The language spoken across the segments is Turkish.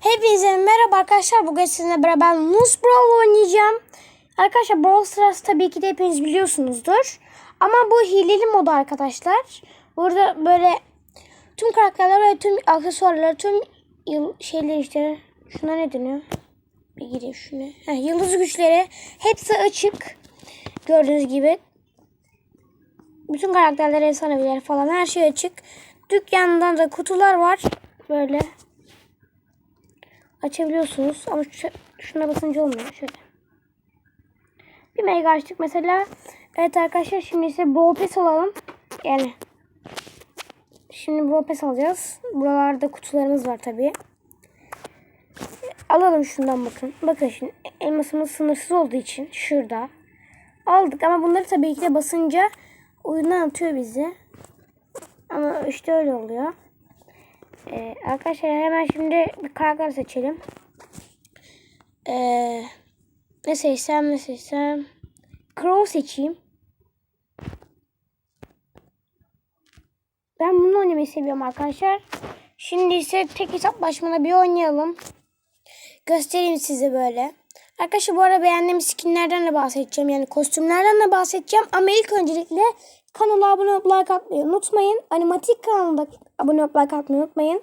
Hepinize merhaba arkadaşlar. Bugün sizinle beraber Nus Brawl oynayacağım. Arkadaşlar Brawl Stars tabii ki de hepiniz biliyorsunuzdur. Ama bu hileli modu arkadaşlar. Burada böyle tüm karakterler ve tüm aksesuarlar, tüm yıl şeyler işte. Şuna ne deniyor? Bir gireyim şuna. Yıldız güçleri hepsi açık. Gördüğünüz gibi. Bütün karakterler, efsaneviler falan her şey açık. Dükkandan da kutular var. Böyle açabiliyorsunuz ama şu, şuna basınca olmuyor şöyle. Bir mega açtık mesela. Evet arkadaşlar şimdi ise Brawl Pass alalım. Yani şimdi Brawl Pass alacağız. Buralarda kutularımız var tabii. Alalım şundan bakın. Bakın şimdi elmasımız sınırsız olduğu için şurada. Aldık ama bunları tabii ki de basınca oyundan atıyor bizi. Ama işte öyle oluyor. Ee, arkadaşlar hemen şimdi bir karakter seçelim. Ee, ne seçsem ne seçsem. Crow seçeyim. Ben bunu oynamayı seviyorum arkadaşlar. Şimdi ise tek hesaplaşmada bir oynayalım. Göstereyim size böyle. Arkadaşlar bu arada beğendiğim skinlerden de bahsedeceğim. Yani kostümlerden de bahsedeceğim. Ama ilk öncelikle kanala abone olup like atmayı unutmayın. Animatik kanalında abone olup like atmayı unutmayın.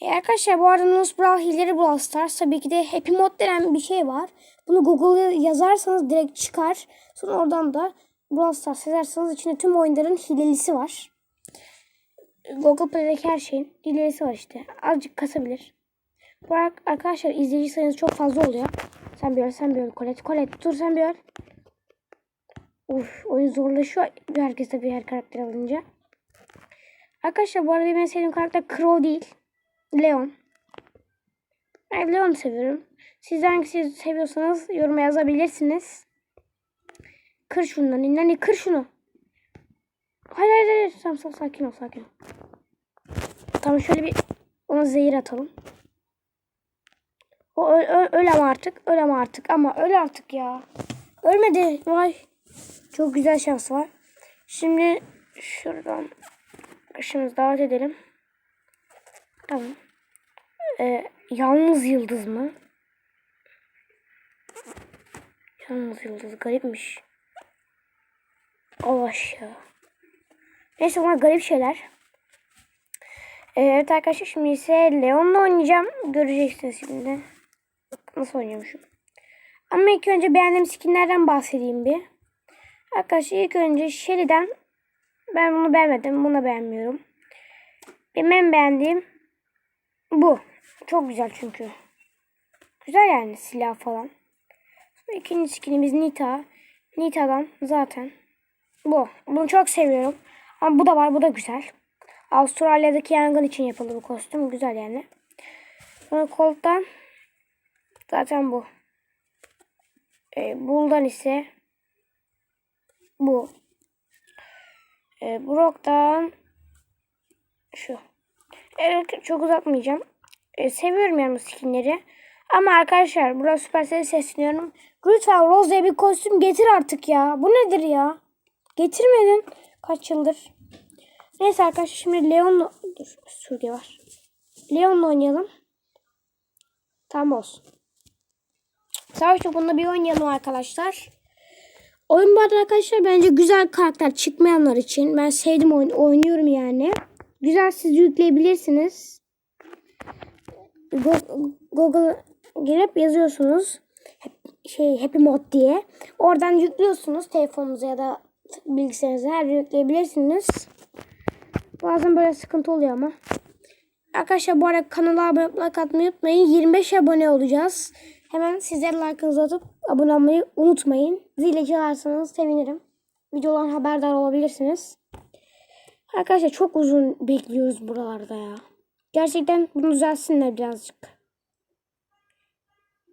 E arkadaşlar bu arada Nus Brawl Hilary Brawl Stars tabii ki de Happy Mod denen bir şey var. Bunu Google'a yazarsanız direkt çıkar. Sonra oradan da Brawl Stars yazarsanız içinde tüm oyunların hilelisi var. Google Play'deki her şeyin hilelisi var işte. Azıcık kasabilir. Bu ar- arkadaşlar izleyici sayınız çok fazla oluyor. Sen bir öl, sen bir öl. Colette, Colette dur sen bir öl. Uf, oyun zorlaşıyor. Herkes tabii her karakter alınca. Arkadaşlar bu arada benim en sevdiğim karakter Crow değil. Leon. Ben Leon'u seviyorum. Siz hangisini seviyorsanız yoruma yazabilirsiniz. Kır şundan. İnanın kır şunu. Hayır hayır hayır. Tamam, tamam sakin ol sakin ol. Tamam şöyle bir ona zehir atalım. O öl, öl, öl ama artık. Öl ama artık. Ama öl artık ya. Ölmedi. Vay. Çok güzel şans var. Şimdi şuradan başımızı davet edelim. Tamam. Ee, yalnız yıldız mı? Yalnız yıldız garipmiş. Allah aşağı. Neyse bunlar garip şeyler. Ee, evet arkadaşlar şimdi ise Leon'la oynayacağım. Göreceksiniz şimdi. Nasıl oynuyormuşum. Ama ilk önce beğendiğim skinlerden bahsedeyim bir. Arkadaşlar ilk önce Shelly'den ben bunu beğenmedim. Bunu beğenmiyorum. Benim en beğendiğim bu. Çok güzel çünkü. Güzel yani silah falan. Sonra ikinci skinimiz Nita. Nita'dan zaten bu. Bunu çok seviyorum. Ama bu da var. Bu da güzel. Avustralya'daki yangın için yapıldı bu kostüm. Güzel yani. Sonra Colt'tan zaten bu. E, Bull'dan ise bu. E, Brock'tan şu. Evet çok uzatmayacağım. E, seviyorum yani bu skinleri. Ama arkadaşlar burası Supercell'e sesleniyorum. Lütfen Rose'ye bir kostüm getir artık ya. Bu nedir ya? Getirmedin. Kaç yıldır. Neyse arkadaşlar şimdi Leon'la... Dur Suriye var. Leon'la oynayalım. Tamam olsun. Savaş topunda bir oynayalım arkadaşlar. Oyun bu arada arkadaşlar bence güzel karakter çıkmayanlar için. Ben sevdim oyun oynuyorum yani. Güzel siz yükleyebilirsiniz. Go- Google girip yazıyorsunuz. Hep, şey Happy Mod diye. Oradan yüklüyorsunuz telefonunuza ya da bilgisayarınıza her yükleyebilirsiniz. Bazen böyle sıkıntı oluyor ama. Arkadaşlar bu arada kanala abone like atmayı unutmayın. 25 abone olacağız. Hemen sizler like'ınızı atıp abone olmayı unutmayın. Zile çalarsanız sevinirim. Videodan haberdar olabilirsiniz. Arkadaşlar çok uzun bekliyoruz buralarda ya. Gerçekten bunu düzelsinler birazcık.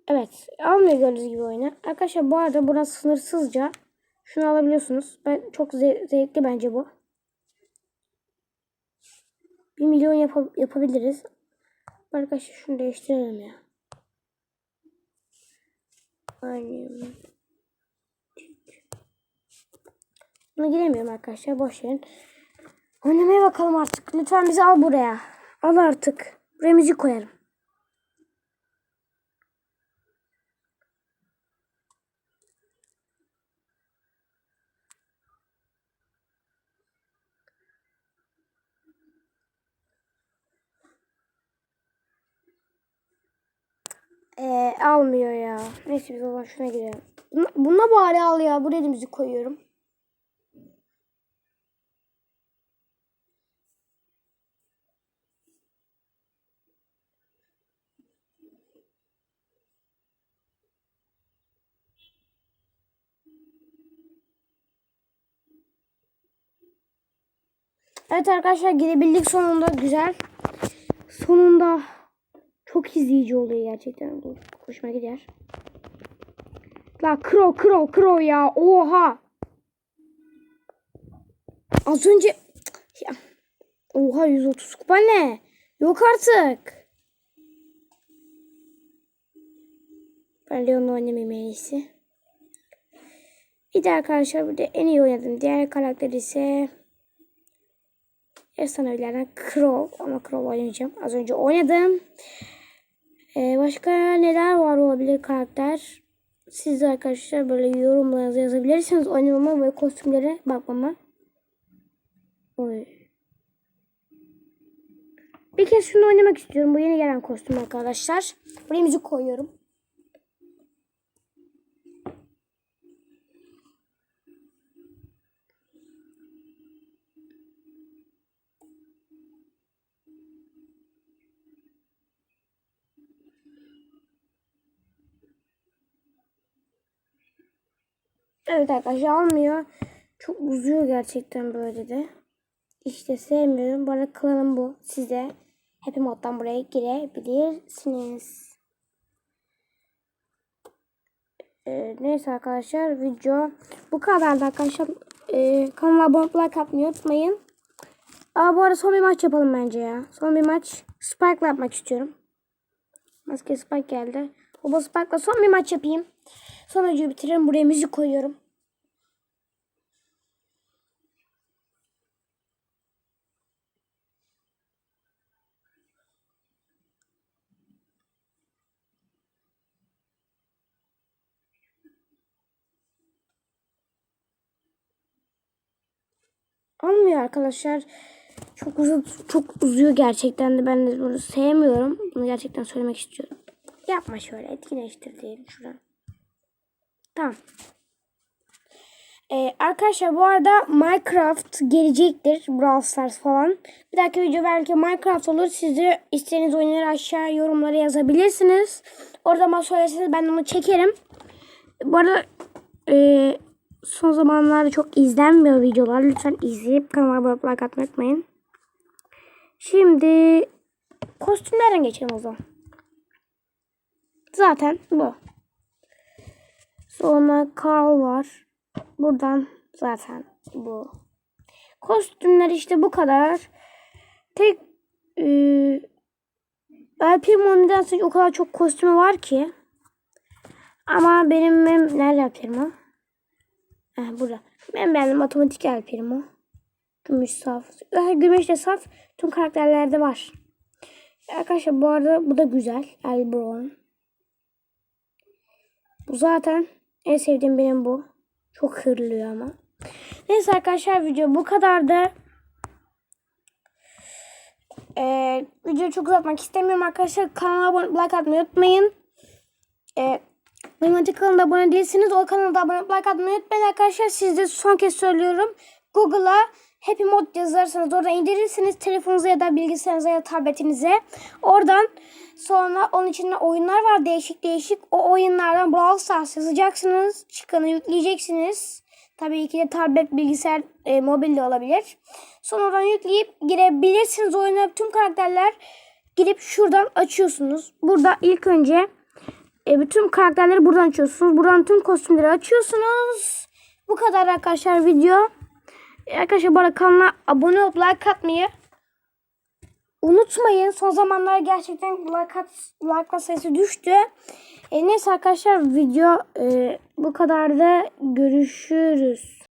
Evet. Almıyor gördüğünüz gibi oyunu. Arkadaşlar bu arada burası sınırsızca. Şunu alabiliyorsunuz. Ben çok ze- zevkli bence bu. 1 milyon yap- yapabiliriz. Arkadaşlar şunu değiştirelim ya. Aynen. Buna giremiyorum arkadaşlar. Boş verin. Oynamaya bakalım artık. Lütfen bizi al buraya. Al artık. Buraya müzik koyarım. Almıyor ya. Neyse biz o zaman şuna gidelim. Buna, bari al ya. Buraya da koyuyorum. Evet arkadaşlar girebildik sonunda güzel. Sonunda çok izleyici oluyor gerçekten. Bu hoşuma gider. La kro kro kro ya oha. Az önce ya. Oha 130 kupa ne? Yok artık. Ben Leon'u oynamayayım en iyisi. Bir de arkadaşlar burada en iyi oynadığım diğer karakter ise efsanevilerden Crow ama Crow oynayacağım. Az önce oynadım. Ee, başka neler var olabilir karakter? Siz arkadaşlar böyle yorumlarınızı yazabilirsiniz. Oynamama ve kostümlere bakmama. Oy. Bir kez şunu oynamak istiyorum. Bu yeni gelen kostüm arkadaşlar. Buraya müzik koyuyorum. Evet arkadaşlar almıyor. Çok uzuyor gerçekten böyle de. İşte sevmiyorum. Bana klanım bu. Size Happy Mod'dan buraya girebilirsiniz. Ee, neyse arkadaşlar video bu kadardı arkadaşlar. Ee, kanala abone like atmayı unutmayın. Aa, bu arada son bir maç yapalım bence ya. Son bir maç Spike'la yapmak istiyorum. Maske Spike geldi. Baba Spike'la son bir maç yapayım. Sonra videoyu bitiririm. Buraya müzik koyuyorum. Olmuyor arkadaşlar. Çok uzun çok uzuyor gerçekten de ben de bunu sevmiyorum. Bunu gerçekten söylemek istiyorum. Yapma şöyle etkileştir diyelim şuradan. Tamam. Ee, arkadaşlar bu arada Minecraft gelecektir. Brawl Stars falan. Bir dahaki video belki Minecraft olur. Siz de istediğiniz oyunları aşağı yorumlara yazabilirsiniz. Orada bana söylerseniz ben onu çekerim. Bu arada e, son zamanlarda çok izlenmiyor videolar. Lütfen izleyip kanalıma abone like atmayı unutmayın. Şimdi kostümlerden geçelim o zaman. Zaten bu. Sonra Carl var. Buradan zaten bu. Kostümler işte bu kadar. Tek e, El Primo'nun o kadar çok kostümü var ki. Ama benim, benim nerede El Heh, burada. Ben beğendim matematik El Primo. Gümüş saf. Gümüş de saf. Tüm karakterlerde var. Arkadaşlar bu arada bu da güzel. El Brown. Bu zaten en sevdiğim benim bu. Çok hırlıyor ama. Neyse arkadaşlar video bu kadardı. Ee, videoyu çok uzatmak istemiyorum arkadaşlar. Kanala abone like atmayı unutmayın. Ee, benim kanalına abone değilsiniz. O kanalda abone like atmayı unutmayın arkadaşlar. Siz de son kez söylüyorum. Google'a Happy Mod yazarsanız oradan indirirsiniz telefonunuza ya da bilgisayarınıza ya da tabletinize. Oradan sonra onun içinde oyunlar var değişik değişik. O oyunlardan Brawl Stars yazacaksınız. Çıkanı yükleyeceksiniz. Tabii ki de tablet, bilgisayar, e, mobil de olabilir. Sonradan yükleyip girebilirsiniz oyuna. Tüm karakterler girip şuradan açıyorsunuz. Burada ilk önce e, bütün karakterleri buradan açıyorsunuz. Buradan tüm kostümleri açıyorsunuz. Bu kadar arkadaşlar video. Arkadaşlar bu arada kanala abone olup like atmayı unutmayın. Son zamanlar gerçekten like, at, like sayısı düştü. E, neyse arkadaşlar video e, bu kadar da görüşürüz.